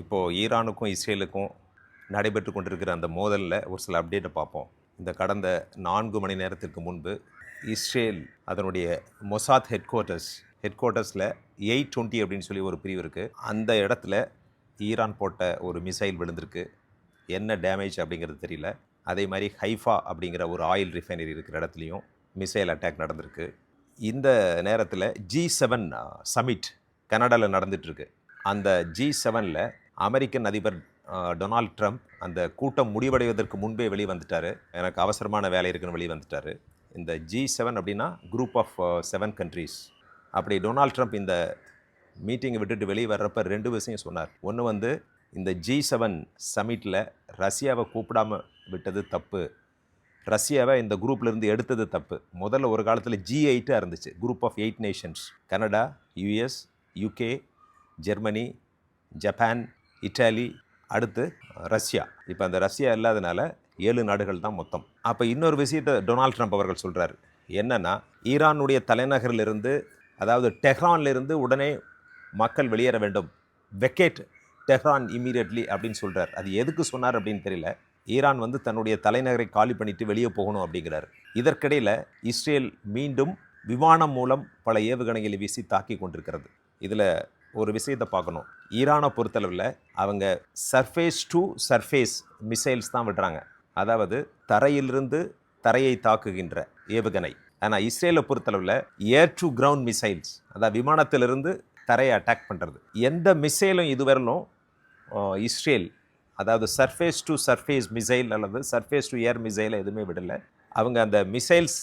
இப்போது ஈரானுக்கும் இஸ்ரேலுக்கும் நடைபெற்று கொண்டிருக்கிற அந்த மோதலில் ஒரு சில அப்டேட்டை பார்ப்போம். இந்த கடந்த நான்கு மணி நேரத்திற்கு முன்பு இஸ்ரேல் அதனுடைய மொசாத் ஹெட் குவார்ட்டர்ஸ் ஹெட் குவார்ட்டர்ஸில் எயிட் டுவெண்ட்டி அப்படின்னு சொல்லி ஒரு பிரிவு இருக்குது அந்த இடத்துல ஈரான் போட்ட ஒரு மிசைல் விழுந்திருக்கு. என்ன டேமேஜ் அப்படிங்கிறது தெரியல. அதே மாதிரி ஹைஃபா அப்படிங்கிற ஒரு ஆயில் ரிஃபைனரி இருக்கிற இடத்துலையும் மிசைல் அட்டாக் நடந்திருக்கு. இந்த நேரத்தில் ஜி செவன் சமிட் uh, கனடாவில் நடந்துகிட்ருக்கு அந்த ஜி செவனில் அமெரிக்கன் அதிபர் டொனால்ட் ட்ரம்ப் அந்த கூட்டம் முடிவடைவதற்கு முன்பே வெளியே வந்துட்டார் எனக்கு அவசரமான வேலை இருக்குன்னு வெளியே வந்துட்டார் இந்த ஜி செவன் அப்படின்னா குரூப் ஆஃப் செவன் கண்ட்ரீஸ் அப்படி டொனால்ட் ட்ரம்ப் இந்த மீட்டிங்கை விட்டுட்டு வெளியே வர்றப்ப ரெண்டு விஷயம் சொன்னார். ஒன்று வந்து இந்த ஜி செவன் சமிட்டில் ரஷ்யாவை கூப்பிடாம விட்டது தப்பு. ரஷ்யாவை இந்த குரூப்லேருந்து எடுத்தது தப்பு. முதல்ல ஒரு காலத்தில் ஜி எயிட்டாக இருந்துச்சு. Group of eight nations Canada US UK Germany Japan Italy அடுத்து ரஷ்யா. இப்போ அந்த ரஷ்யா இல்லாதனால ஏழு நாடுகள் தான் மொத்தம். அப்போ இன்னொரு விஷயத்தை டொனால்ட் ட்ரம்ப் அவர்கள் சொல்கிறார் என்னன்னா ஈரானுடைய தலைநகரிலிருந்து அதாவது டெஹ்ரான்லேருந்து உடனே மக்கள் வெளியேற வேண்டும். வெக்கேட் டெஹ்ரான் இம்மீடியட்லி அப்படின்னு சொல்கிறார் அது எதுக்கு சொன்னார் அப்படின்னு தெரியல. ஈரான் வந்து தன்னுடைய தலைநகரை காலி பண்ணிட்டு வெளியே போகணும் அப்படிங்கிறார். இதற்கிடையில் இஸ்ரேல் மீண்டும் விமானம் மூலம் பல ஏவுகணைகளை வீசி தாக்கி கொண்டிருக்கிறது. இதில் ஒரு விஷயத்தை பார்க்கணும். ஈரானை பொறுத்தளவில் அவங்க சர்ஃபேஸ் டு சர்ஃபேஸ் மிசைல்ஸ் தான் விடுறாங்க. அதாவது தரையிலிருந்து தரையை தாக்குகின்ற ஏவுகணை. ஆனால் இஸ்ரேலை பொறுத்தளவில் ஏர் டு கிரவுண்ட் மிசைல்ஸ் அதாவது விமானத்திலிருந்து தரையை அட்டாக் பண்ணுறது எந்த மிசைலும் இதுவரையிலும் இஸ்ரேல் அதாவது சர்ஃபேஸ் டு சர்ஃபேஸ் மிசைல் அல்லது சர்ஃபேஸ் டு ஏர் மிசைலை எதுவுமே விடலை. அவங்க அந்த மிசைல்ஸ்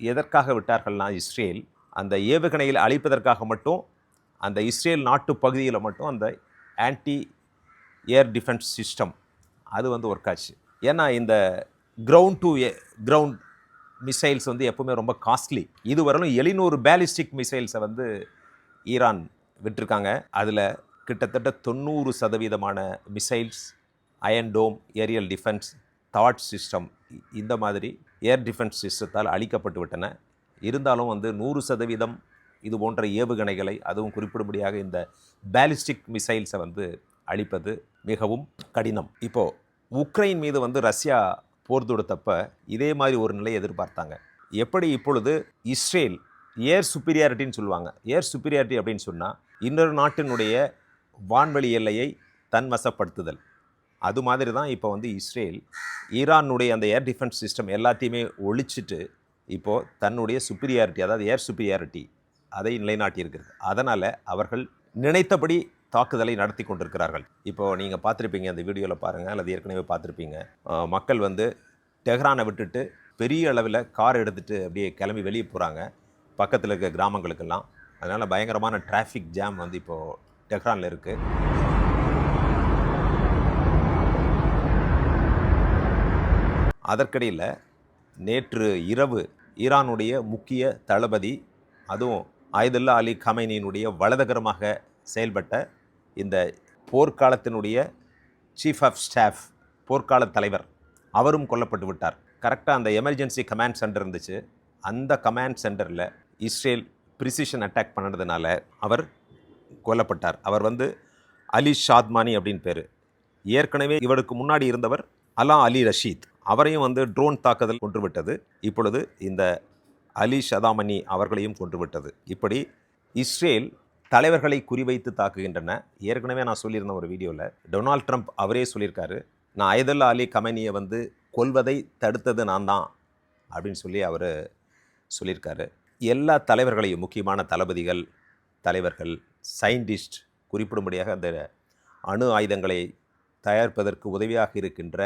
எதற்காக விட்டார்கள்னா இஸ்ரேல் அந்த ஏவுகணையில் அழிப்பதற்காக மட்டும் அந்த இஸ்ரேல் நாட்டு பகுதியில் மட்டும் அந்த ஆன்டி ஏர் டிஃபென்ஸ் சிஸ்டம் அது வந்து ஒர்க் ஆச்சு. ஏன்னா இந்த கிரவுண்ட் டு கிரவுண்ட் மிசைல்ஸ் வந்து எப்பவுமே ரொம்ப காஸ்ட்லி இதுவரையிலும் எழுநூறு பேலிஸ்டிக் மிசைல்ஸை வந்து ஈரான் விட்டிருக்காங்க. அதில் கிட்டத்தட்ட தொண்ணூறு சதவீதமான missiles Iron Dome aerial defence thought system இந்த மாதிரி ஏர் டிஃபென்ஸ் சிஸ்டத்தால் அழிக்கப்பட்டு விட்டன. இருந்தாலும் வந்து நூறு சதவீதம் இது போன்ற ஏவுகணைகளை அதுவும் குறிப்பிடும்படியாக இந்த பேலிஸ்டிக் மிசைல்ஸை வந்து அழிப்பது மிகவும் கடினம். இப்போது உக்ரைன் மீது வந்து ரஷ்யா போர் தொடுத்தப்ப இதே மாதிரி ஒரு நிலையை எதிர்பார்த்தாங்க. எப்படி இப்பொழுது இஸ்ரேல் ஏர் சுப்பீரியாரிட்டின்னு சொல்லுவாங்க. ஏர் சுப்பீரியாரிட்டி அப்படின்னு சொன்னால் இன்னொரு நாட்டினுடைய வான்வெளி எல்லையை தன்வசப்படுத்துதல். அது மாதிரி தான் இப்போ வந்து இஸ்ரேல் ஈரானுடைய அந்த ஏர் டிஃபென்ஸ் சிஸ்டம் எல்லாத்தையுமே ஒழிச்சிட்டு இப்போது தன்னுடைய சுப்பீரியாரிட்டி அதாவது ஏர் சுப்பீரியாரிட்டி அதை நிலைநாட்டியிருக்கிறது. அதனால் அவர்கள் நினைத்தபடி தாக்குதலை நடத்தி கொண்டிருக்கிறார்கள். இப்போது நீங்கள் பார்த்துருப்பீங்க அந்த வீடியோவில் பாருங்கள் அல்லது ஏற்கனவே பார்த்துருப்பீங்க. மக்கள் வந்து டெஹ்ரானை விட்டுட்டு பெரிய அளவில் கார் எடுத்துகிட்டு அப்படியே கிளம்பி வெளியே போகிறாங்க பக்கத்தில் இருக்க கிராமங்களுக்கெல்லாம். அதனால் பயங்கரமான டிராஃபிக் ஜாம் வந்து இப்போது டெஹ்ரானில் இருக்குது அதற்கிடையில் நேற்று இரவு ஈரானுடைய முக்கிய தளபதி அதுவும் ஆயுதுல்லா அலி கமைனியினுடைய வலதுகரமாக செயல்பட்ட இந்த போர்க்காலத்தினுடைய சீஃப் ஆஃப் ஸ்டாஃப் போர்க்கால தலைவர் அவரும் கொல்லப்பட்டு விட்டார். கரெக்டாக அந்த எமர்ஜென்சி கமாண்ட் சென்டர் இருந்துச்சு. அந்த கமாண்ட் சென்டரில் இஸ்ரேல் ப்ரிசிஷன் அட்டாக் பண்ணதுனால அவர் கொல்லப்பட்டார். அவர் வந்து அலி ஷாத்மானி அப்படின்னு பேர். ஏற்கனவே இவருக்கு முன்னாடி இருந்தவர் அலா அலி ரஷீத். அவரையும் வந்து ட்ரோன் தாக்குதல் கொன்றுவிட்டது இப்பொழுது இந்த அலி ஷதாமணி அவர்களையும் கொன்றுவிட்டது இப்படி இஸ்ரேல் தலைவர்களை குறிவைத்து தாக்குகின்றன. ஏற்கனவே நான் சொல்லியிருந்த ஒரு வீடியோவில் டொனால்ட் ட்ரம்ப் அவரே சொல்லியிருக்காரு நான் ஐதல்லா அலி கமெனியை வந்து கொல்வதை தடுத்தது நான் தான் அப்படின்னு சொல்லி அவர் சொல்லியிருக்காரு. எல்லா தலைவர்களையும் முக்கியமான தளபதிகள் தலைவர்கள் சயின்டிஸ்ட் குறிப்பிடும்படியாக அந்த அணு ஆயுதங்களை தயாரிப்பதற்கு உதவியாக இருக்கின்ற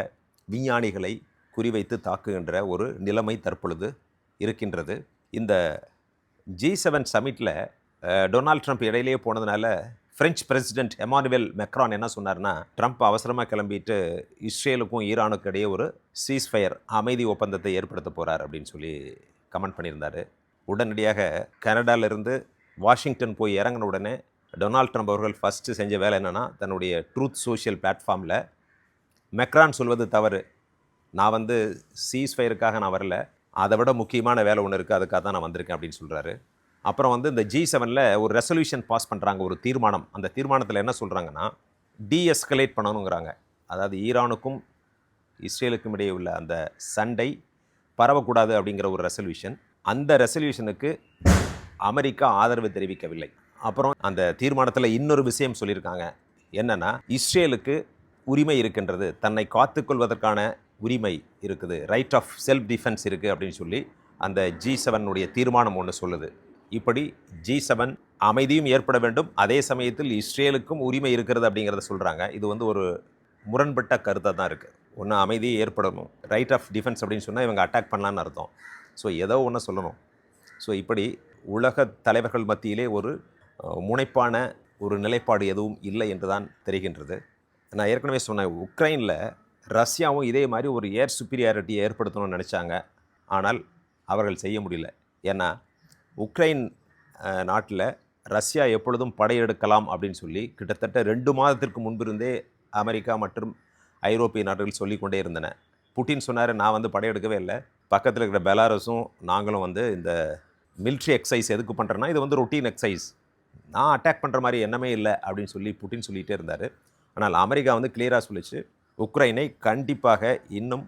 விஞ்ஞானிகளை குறிவைத்து தாக்குகின்ற ஒரு நிலைமை தற்பொழுது இருக்கின்றது. இந்த ஜி செவன் சமிட்டில் டொனால்ட் ட்ரம்ப் இடையிலேயே போனதுனால பிரெஞ்சு பிரசிடென்ட் எமானுவேல் மெக்ரான் என்ன சொன்னார்னா ட்ரம்ப் அவசரமாக கிளம்பிட்டு இஸ்ரேலுக்கும் ஈரானுக்கும் இடையே ஒரு சீஸ்ஃபயர் அமைதி ஒப்பந்தத்தை ஏற்படுத்த போகிறார் அப்படின்னு சொல்லி கமெண்ட் பண்ணியிருந்தார். உடனடியாக கனடாவிலிருந்து வாஷிங்டன் போய் இறங்கின உடனே டொனால்ட் ட்ரம்ப் அவர்கள் ஃபஸ்ட்டு செஞ்ச வேலை என்னென்னா தன்னுடைய ட்ரூத் சோஷியல் பிளாட்ஃபார்மில் மெக்ரான் சொல்வது தவறு. நான் வந்து சீஸ் ஃபயருக்காக நான் வரல. அதை விட முக்கியமான வேலை ஒன்று இருக்குது அதுக்காக தான் நான் வந்திருக்கேன் அப்படின்னு சொல்கிறாரு அப்புறம் வந்து இந்த ஜி செவனில் ஒரு ரெசல்யூஷன் பாஸ் பண்ணுறாங்க ஒரு தீர்மானம். அந்த தீர்மானத்தில் என்ன சொல்கிறாங்கன்னா டீஎஸ்கலேட் பண்ணணுங்கிறாங்க. அதாவது ஈரானுக்கும் இஸ்ரேலுக்கும் இடையே உள்ள அந்த சண்டை பரவக்கூடாது அப்படிங்கிற ஒரு ரெசல்யூஷன் அந்த ரெசல்யூஷனுக்கு அமெரிக்கா ஆதரவு தெரிவிக்கவில்லை. அப்புறம் அந்த தீர்மானத்தில் இன்னொரு விஷயம் சொல்லியிருக்காங்க. என்னென்னா இஸ்ரேலுக்கு உரிமை இருக்கின்றது. தன்னை காத்துக்கொள்வதற்கான உரிமை இருக்குது. ரைட் ஆஃப் செல்ஃப் டிஃபென்ஸ் இருக்குது அப்படின்னு சொல்லி அந்த ஜி செவனுடைய தீர்மானம் ஒன்று சொல்லுது. இப்படி ஜி செவன் அமைதியும் ஏற்பட வேண்டும். அதே சமயத்தில் இஸ்ரேலுக்கும் உரிமை இருக்கிறது அப்படிங்கிறத சொல்கிறாங்க இது வந்து ஒரு முரண்பட்ட கருத்தாக தான் இருக்குது ஒன்று அமைதி ஏற்படணும். ரைட் ஆஃப் டிஃபென்ஸ் அப்படின்னு சொன்னால் இவங்க அட்டாக் பண்ணலான்னு அர்த்தம். ஸோ ஏதோ ஒன்று சொல்லணும். ஸோ இப்படி உலக தலைவர்கள் மத்தியிலே ஒரு முனைப்பான ஒரு நிலைப்பாடு எதுவும் இல்லை என்று தான் தெரிகின்றது. நான் ஏற்கனவே சொன்னேன் உக்ரைனில் ரஷ்யாவும் இதே மாதிரி ஒரு ஏர் சுப்பீரியாரிட்டியை ஏற்படுத்தணும்னு நினச்சாங்க. ஆனால் அவர்கள் செய்ய முடியல. ஏன்னா உக்ரைன் நாட்டில் ரஷ்யா எப்பொழுதும் படையெடுக்கலாம் அப்படின்னு சொல்லி கிட்டத்தட்ட ரெண்டு மாதத்திற்கு முன்பிருந்தே அமெரிக்கா மற்றும் ஐரோப்பிய நாடுகள் சொல்லிக்கொண்டே இருந்தன. புட்டின் சொன்னார் நான் வந்து படையெடுக்கவே இல்லை. பக்கத்தில் இருக்கிற பெலாரஸும் நாங்களும் வந்து இந்த மிலிட்ரி எக்ஸசைஸ் எதுக்கு பண்ணுறேன்னா இது வந்து ரொட்டீன் எக்ஸசைஸ் நான் அட்டாக் பண்ணுற மாதிரி எண்ணமே இல்லை. அப்படின்னு சொல்லி புட்டின் சொல்லிகிட்டே இருந்தார். ஆனால் அமெரிக்கா வந்து கிளியராக சொல்லிச்சு உக்ரைனை கண்டிப்பாக இன்னும்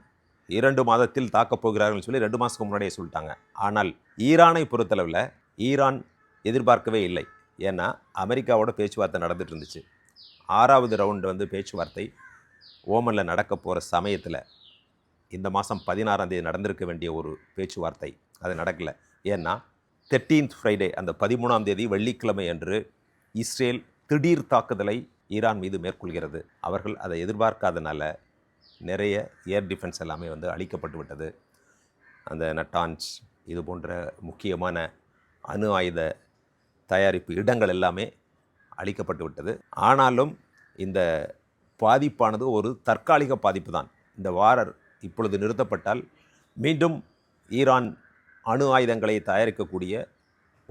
இரண்டு மாதத்தில் தாக்கப் போகிறார்கள்னு சொல்லி ரெண்டு மாதத்துக்கு முன்னாடியே சொல்லிட்டாங்க. ஆனால் ஈரானை பொறுத்தளவில் ஈரான் எதிர்பார்க்கவே இல்லை. ஏன்னா அமெரிக்காவோட பேச்சுவார்த்தை நடந்துட்டு இருந்துச்சு. ஆறாவது ரவுண்டு வந்து பேச்சுவார்த்தை ஓமனில் நடக்க போகிற சமயத்தில் இந்த மாதம் பதினாறாம் தேதி நடந்திருக்க வேண்டிய ஒரு பேச்சுவார்த்தை அது நடக்கலை. ஏன்னா தேர்ட்டீன்த் ஃப்ரைடே அந்த பதிமூணாம் தேதி வெள்ளிக்கிழமை அன்று இஸ்ரேல் திடீர் தாக்குதலை ஈரான் மீது மேற்கொள்கிறது. அவர்கள் அதை எதிர்பார்க்காதனால நிறைய ஏர் டிஃபென்ஸ் எல்லாமே வந்து அழிக்கப்பட்டு விட்டது. அந்த நட்டான்ஸ் இது போன்ற முக்கியமான அணு ஆயுத தயாரிப்பு இடங்கள் எல்லாமே அழிக்கப்பட்டு விட்டது. ஆனாலும் இந்த பாதிப்பானது ஒரு தற்காலிக பாதிப்பு தான். இந்த வாரர் இப்பொழுது நிறுத்தப்பட்டால் மீண்டும் ஈரான் அணு ஆயுதங்களை தயாரிக்கக்கூடிய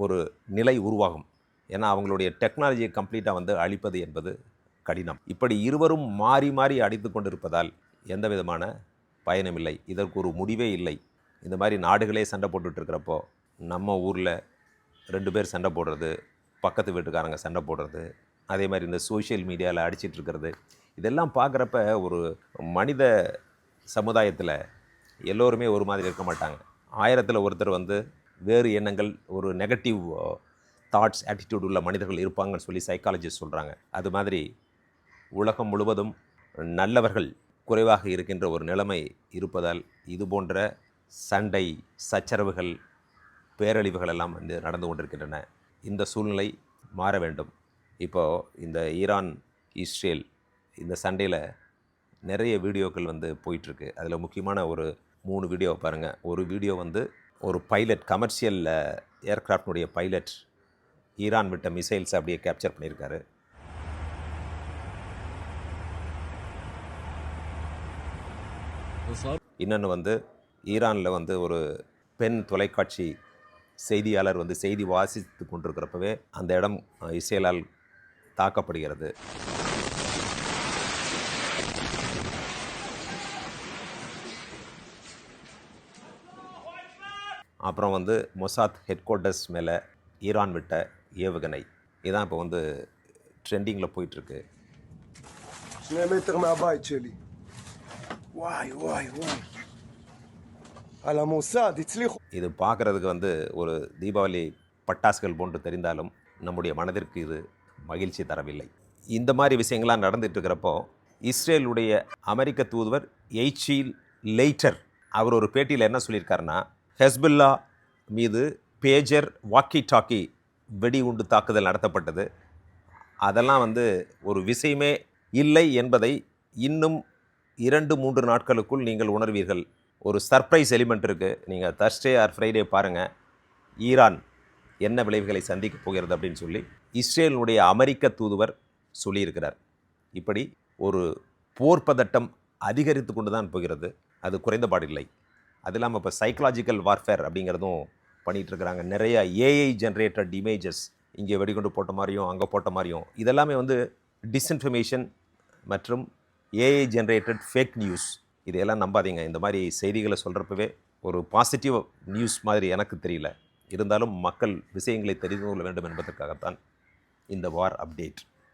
ஒரு நிலை உருவாகும். ஏன்னா அவங்களுடைய டெக்னாலஜியை கம்ப்ளீட்டாக வந்து அழிப்பது என்பது கடினம். இப்படி இருவரும் மாறி மாறி அடித்து கொண்டிருப்பதால் எந்த விதமான பயனமில்லை இதற்கு ஒரு முடிவே இல்லை. இந்த மாதிரி நாடுகளே சண்டை போட்டுட்ருக்கிறப்போ நம்ம ஊரில் ரெண்டு பேர் சண்டை போடுறது பக்கத்து வீட்டுக்காரங்க சண்டை போடுறது அதே மாதிரி இந்த சோஷியல் மீடியாவில் அடிச்சிட்டு இருக்கிறது இதெல்லாம் பார்க்குறப்ப ஒரு மனித சமுதாயத்தில் எல்லோருமே ஒரு மாதிரி இருக்க மாட்டாங்க. ஆயிரத்தில் ஒருத்தர் வந்து வேறு எண்ணங்கள் ஒரு நெகட்டிவ் தாட்ஸ் ஆட்டிடியூட் உள்ள மனிதர்கள் இருப்பாங்கன்னு சொல்லி சைக்காலஜிஸ்ட் சொல்கிறாங்க அது மாதிரி உலகம் முழுவதும் நல்லவர்கள் குறைவாக இருக்கின்ற ஒரு நிலைமை இருப்பதால் இது போன்ற சண்டை சச்சரவுகள் பேரழிவுகள் எல்லாம் வந்து நடந்து கொண்டிருக்கின்றன. இந்த சூழ்நிலை மாற வேண்டும். இப்போது இந்த ஈரான் இஸ்ரேல் இந்த சண்டையில் நிறைய வீடியோக்கள் வந்து போயிட்டுருக்கு. அதில் முக்கியமான ஒரு மூணு வீடியோ பாருங்கள் ஒரு வீடியோ வந்து ஒரு பைலட் கமர்ஷியல் ஏர்க்ராஃப்டினுடைய பைலட் ஈரான் விட்ட மிசைல்ஸ் அப்படியே கேப்சர் பண்ணியிருக்காரு. இன்னொன்று வந்து ஈரானில் வந்து ஒரு பெண் தொலைக்காட்சி செய்தியாளர் வந்து செய்தி வாசித்து கொண்டிருக்கிறப்பவே அந்த இடம் இஸ்ரேலால் தாக்கப்படுகிறது. அப்புறம் வந்து மொசாத் ஹெட் குவார்ட்டர்ஸ் மேலே ஈரான் விட்ட ஏவுகணை. இதான் இப்போ வந்து ட்ரெண்டிங்கில் போயிட்டுருக்கு வாய் வாய் வாய் அல முசாத் இது பார்க்குறதுக்கு வந்து ஒரு தீபாவளி பட்டாசுகள் போன்று தெரிந்தாலும் நம்முடைய மனதிற்கு இது மகிழ்ச்சி தரவில்லை. இந்த மாதிரி விஷயங்கள்லாம் நடந்துட்டு இருக்கிறப்போ இஸ்ரேலுடைய அமெரிக்க தூதுவர் எய்ச்சில் லெய்டர் அவர் ஒரு பேட்டியில் என்ன சொல்லியிருக்காருன்னா ஹெஸ்புல்லா மீது பேஜர் வாக்கி டாக்கி வெடி உண்டு தாக்குதல் நடத்தப்பட்டது. அதெல்லாம் வந்து ஒரு விஷயமே இல்லை என்பதை இன்னும் இரண்டு மூன்று நாட்களுக்குள் நீங்கள் உணர்வீர்கள். ஒரு சர்ப்ரைஸ் எலிமெண்ட் இருக்குது நீங்கள் தர்ஸ்டே ஆர் ஃப்ரைடே பாருங்கள் ஈரான் என்ன விளைவுகளை சந்திக்கப் போகிறது அப்படின்னு சொல்லி இஸ்ரேலினுடைய அமெரிக்க தூதுவர் சொல்லியிருக்கிறார். இப்படி ஒரு போர் பதட்டம் அதிகரித்து கொண்டு தான் போகிறது. அது குறைந்தபாடு இல்லை. அது இல்லாமல் இப்போ சைக்கலாஜிக்கல் வார்ஃபேர் அப்படிங்கிறதும் பண்ணிகிட்ருக்கிறாங்க நிறைய ஏஐ ஜென்ரேட்டட் இமேஜஸ் இங்கே வெடிகுண்டு போட்ட மாதிரியும் அங்கே போட்ட மாதிரியும். இதெல்லாமே வந்து டிஸ்இன்ஃபர்மேஷன் மற்றும் ஏஐ ஜென்ரேட்டட் ஃபேக் நியூஸ் இதையெல்லாம் நம்பாதீங்க. இந்த மாதிரி செய்திகளை சொல்கிறப்பவே ஒரு பாசிட்டிவ் நியூஸ் மாதிரி எனக்கு தெரியல. இருந்தாலும் மக்கள் விஷயங்களை தெரிந்து கொள்ள வேண்டும் என்பதற்காகத்தான் இந்த வார் அப்டேட்